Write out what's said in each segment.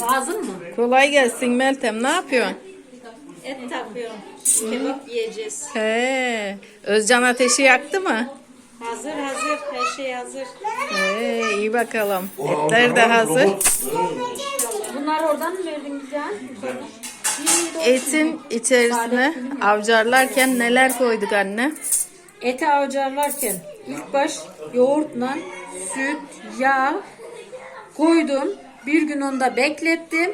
Lazım mı? Kolay gelsin Meltem. Ne yapıyorsun? Et takıyorum. Kebap yiyeceğiz. He. Özcan ateşi yaktı mı? Hazır hazır. Her şey hazır. He, iyi bakalım. Etler de hazır. Bunlar oradan mı ya? Yukarıdan. Etin içerisine avcarlarken neler koyduk anne? Eti avcarlarken ilk baş yoğurtla süt, yağ koydum. Bir gün onda beklettim.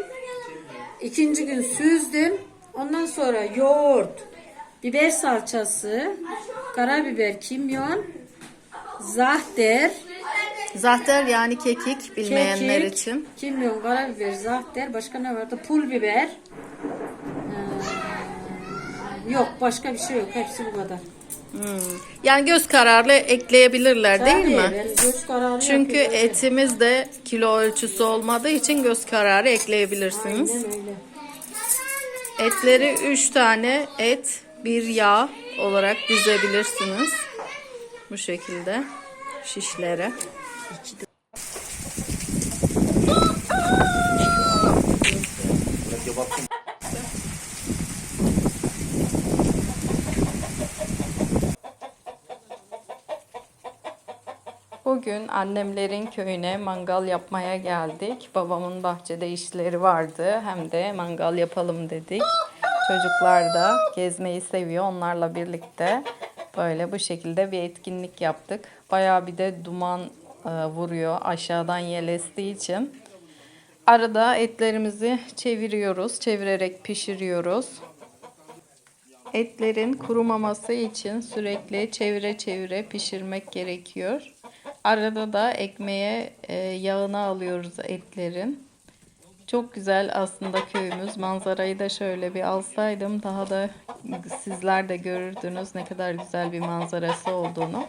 İkinci gün süzdüm. Ondan sonra yoğurt, biber salçası, karabiber, kimyon, zahter, Zahter yani kekik bilmeyenler kekik, için. kimyon, karabiber, zahter, başka ne vardı? Pul biber. Ee, yok başka bir şey yok. Hepsi bu kadar. Hmm. Yani göz kararlı ekleyebilirler değil Tabii, mi? ben göz kararı Çünkü yapıyorum. etimiz de kilo ölçüsü olmadığı için göz kararı ekleyebilirsiniz. Aynen öyle. Etleri 3 tane et, bir yağ olarak dizebilirsiniz. Bu şekilde şişlere. Bugün annemlerin köyüne mangal yapmaya geldik. Babamın bahçede işleri vardı. Hem de mangal yapalım dedik. Çocuklar da gezmeyi seviyor. Onlarla birlikte böyle bu şekilde bir etkinlik yaptık. Bayağı bir de duman e, vuruyor aşağıdan yel estiği için. Arada etlerimizi çeviriyoruz. Çevirerek pişiriyoruz. Etlerin kurumaması için sürekli çevire çevire pişirmek gerekiyor. Arada da ekmeğe e, yağını alıyoruz etlerin. Çok güzel aslında köyümüz. Manzarayı da şöyle bir alsaydım daha da sizler de görürdünüz ne kadar güzel bir manzarası olduğunu.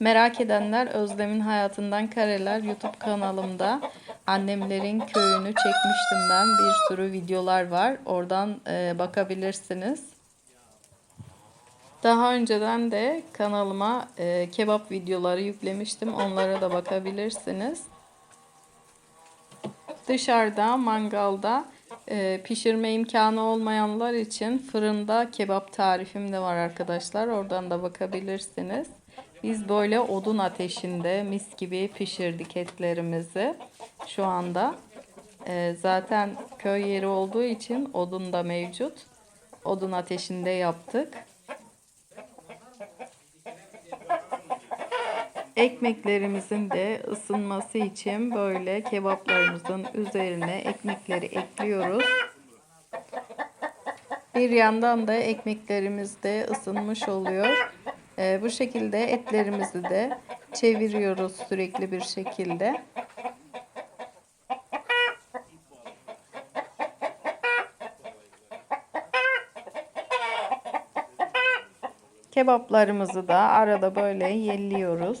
Merak edenler Özlem'in Hayatından Kareler YouTube kanalımda annemlerin köyünü çekmiştim ben. Bir sürü videolar var. Oradan e, bakabilirsiniz. Daha önceden de kanalıma e, kebap videoları yüklemiştim. Onlara da bakabilirsiniz. Dışarıda mangalda e, pişirme imkanı olmayanlar için fırında kebap tarifim de var arkadaşlar. Oradan da bakabilirsiniz. Biz böyle odun ateşinde mis gibi pişirdik etlerimizi şu anda. E, zaten köy yeri olduğu için odun da mevcut. Odun ateşinde yaptık. Ekmeklerimizin de ısınması için böyle kebaplarımızın üzerine ekmekleri ekliyoruz. Bir yandan da ekmeklerimiz de ısınmış oluyor. Ee, bu şekilde etlerimizi de çeviriyoruz sürekli bir şekilde. Kebaplarımızı da arada böyle yelliyoruz.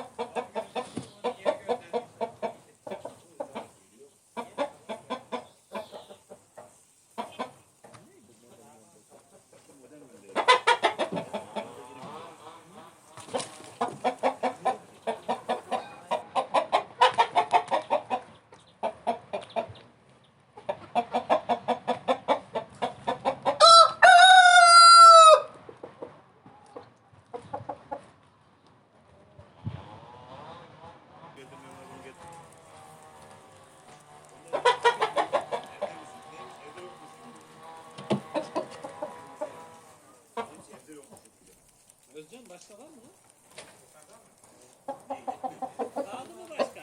başka var mı? Kaldı mı başka?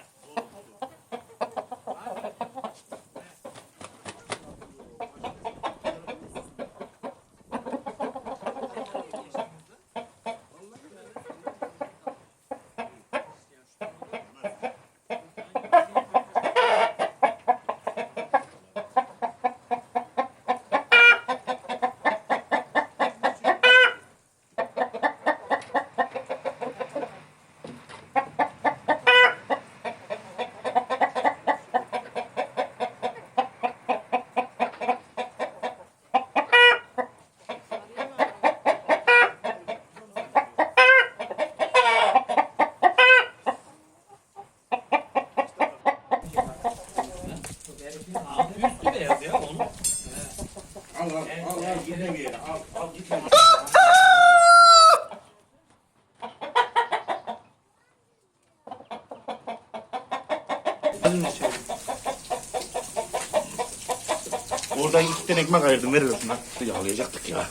Bizim de şey. Oradan iki tane ekmek ayırdım veriyorsun lan. Yağlayacaktık ya.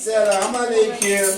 Selamun Aleyküm.